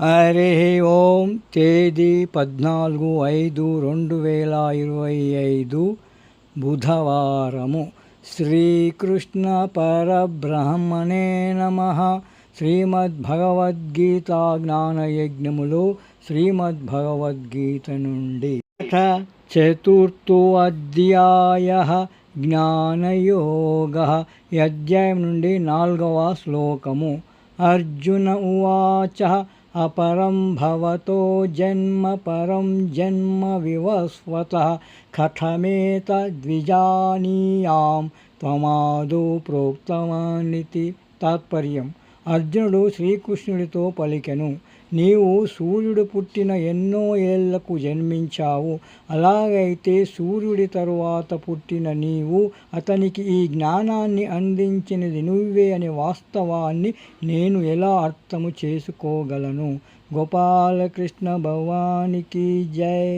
హరి ఓం తేదీ పద్నాలుగు ఐదు రెండు వేల ఇరవై ఐదు బుధవారము. శ్రీకృష్ణ పరబ్రహ్మణే నమ. శ్రీమద్భగవద్గీత జ్ఞానయజ్ఞములో శ్రీమద్భగవద్గీత నుండి. అథ చతుర్థు అధ్యాయ జ్ఞానయోగ ఈ అధ్యాయం నుండి నాలుగవ శ్లోకము. అర్జున ఉవాచ अपरम भवतो जन्म परम जन्म विवस्वत विवस्वतः कथमेतद्विजानीयां तमादो प्रोक्तवानिति तात्पर्यम्। అర్జునుడు శ్రీకృష్ణుడితో పలికెను. నీవు సూర్యుడు పుట్టిన ఎన్నో ఏళ్ళకు జన్మించావు. అలాగైతే సూర్యుడి తరువాత పుట్టిన నీవు అతనికి ఈ జ్ఞానాన్ని అందించినది నువ్వే అనే వాస్తవాన్ని నేను ఎలా అర్థము చేసుకోగలను? గోపాలకృష్ణ భవానికి జై.